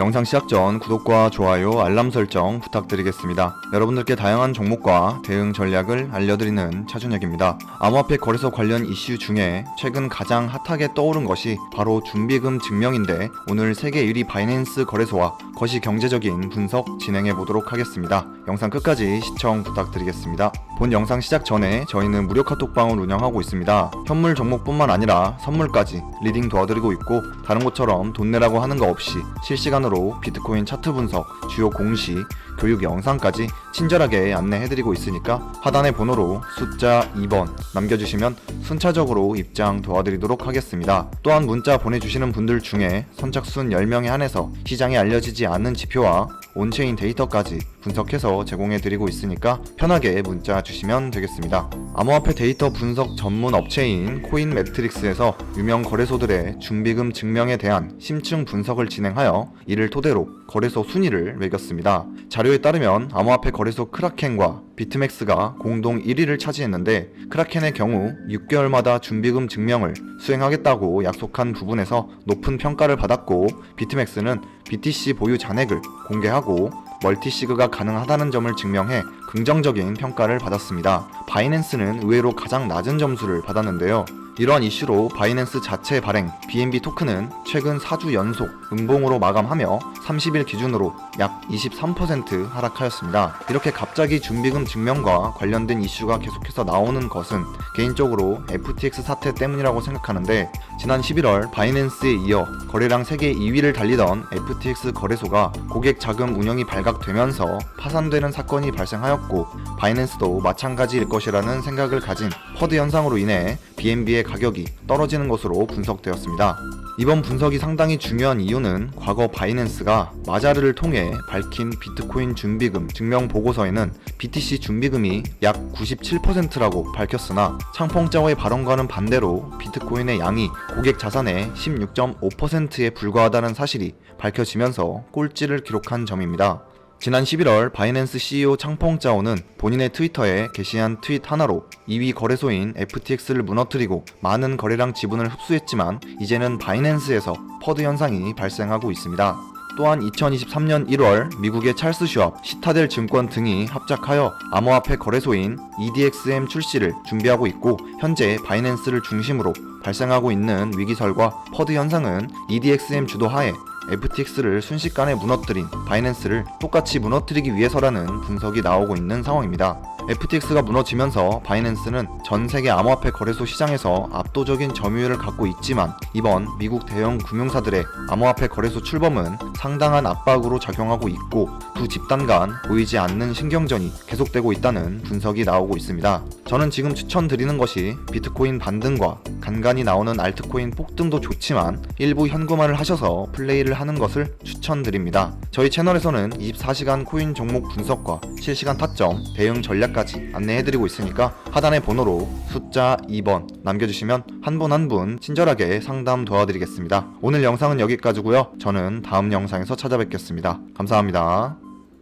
영상 시작 전 구독과 좋아요, 알람 설정 부탁드리겠습니다. 여러분들께 다양한 종목과 대응 전략을 알려드리는 차준혁입니다. 암호화폐 거래소 관련 이슈 중에 최근 가장 핫하게 떠오른 것이 바로 준비금 증명인데 오늘 세계 1위 바이낸스 거래소와 거시 경제적인 분석 진행해 보도록 하겠습니다. 영상 끝까지 시청 부탁드리겠습니다. 본 영상 시작 전에 저희는 무료 카톡방을 운영하고 있습니다. 현물 종목뿐만 아니라 선물까지 리딩 도와드리고 있고 다른 곳처럼 돈 내라고 하는 거 없이 실시간으로 비트코인 차트 분석, 주요 공시, 교육 영상까지 친절하게 안내해드리고 있으니까 하단의 번호로 숫자 2번 남겨주시면 순차적으로 입장 도와드리도록 하겠습니다. 또한 문자 보내주시는 분들 중에 선착순 10명에 한해서 시장에 알려지지 않는 지표와 온체인 데이터까지 분석해서 제공해드리고 있으니까 편하게 문자 주시면 되겠습니다. 암호화폐 데이터 분석 전문 업체인 코인 매트릭스에서 유명 거래소들의 준비금 증명에 대한 심층 분석을 진행하여 이를 토대로 거래소 순위를 매겼습니다. 자료에 따르면 암호화폐 거래소 크라켄과 비트맥스가 공동 1위를 차지했는데 크라켄의 경우 6개월마다 준비금 증명을 수행하겠다고 약속한 부분에서 높은 평가를 받았고 비트맥스는 BTC 보유 잔액을 공개하고 멀티시그가 가능하다는 점을 증명해 긍정적인 평가를 받았습니다. 바이낸스는 의외로 가장 낮은 점수를 받았는데요. 이러한 이슈로 바이낸스 자체 발행 BNB 토큰은 최근 4주 연속 음봉으로 마감하며 30일 기준으로 약 23% 하락하였습니다. 이렇게 갑자기 준비금 증명과 관련된 이슈가 계속해서 나오는 것은 개인적으로 FTX 사태 때문이라고 생각하는데 지난 11월 바이낸스에 이어 거래량 세계 2위를 달리던 FTX 거래소가 고객 자금 운영이 발각되면서 파산되는 사건이 발생하였고 바이낸스도 마찬가지일 것이라는 생각을 가진 퍼드 현상으로 인해 BNB의 가격이 떨어지는 것으로 분석되었습니다. 이번 분석이 상당히 중요한 이유는 과거 바이낸스가 마자르를 통해 밝힌 비트코인 준비금 증명 보고서에는 BTC 준비금이 약 97%라고 밝혔으나 창펑자오의 발언과는 반대로 비트코인의 양이 고객 자산의 16.5%에 불과하다는 사실이 밝혀지면서 꼴찌를 기록한 점입니다. 지난 11월 바이낸스 CEO 창펑짜오는 본인의 트위터에 게시한 트윗 하나로 2위 거래소인 FTX를 무너뜨리고 많은 거래량 지분을 흡수했지만 이제는 바이낸스에서 퍼드 현상이 발생하고 있습니다. 또한 2023년 1월 미국의 찰스 슈압, 시타델 증권 등이 합작하여 암호화폐 거래소인 EDXM 출시를 준비하고 있고 현재 바이낸스를 중심으로 발생하고 있는 위기설과 퍼드 현상은 EDXM 주도하에 FTX를 순식간에 무너뜨린 바이낸스를 똑같이 무너뜨리기 위해서라는 분석이 나오고 있는 상황입니다. FTX가 무너지면서 바이낸스는 전 세계 암호화폐 거래소 시장에서 압도적인 점유율을 갖고 있지만 이번 미국 대형 금융사들의 암호화폐 거래소 출범은 상당한 압박으로 작용하고 있고 두 집단 간 보이지 않는 신경전이 계속되고 있다는 분석이 나오고 있습니다. 저는 지금 추천드리는 것이 비트코인 반등과 간간히 나오는 알트코인 폭등도 좋지만 일부 현금화를 하셔서 플레이를 하는 것을 추천드립니다. 저희 채널에서는 24시간 코인 종목 분석과 실시간 타점, 대응 전략까지 안내해드리고 있으니까 하단의 번호로 숫자 2번 남겨주시면 한 분 한분 친절하게 상담 도와드리겠습니다. 오늘 영상은 여기까지고요. 저는 다음 영상에서 찾아뵙겠습니다. 감사합니다.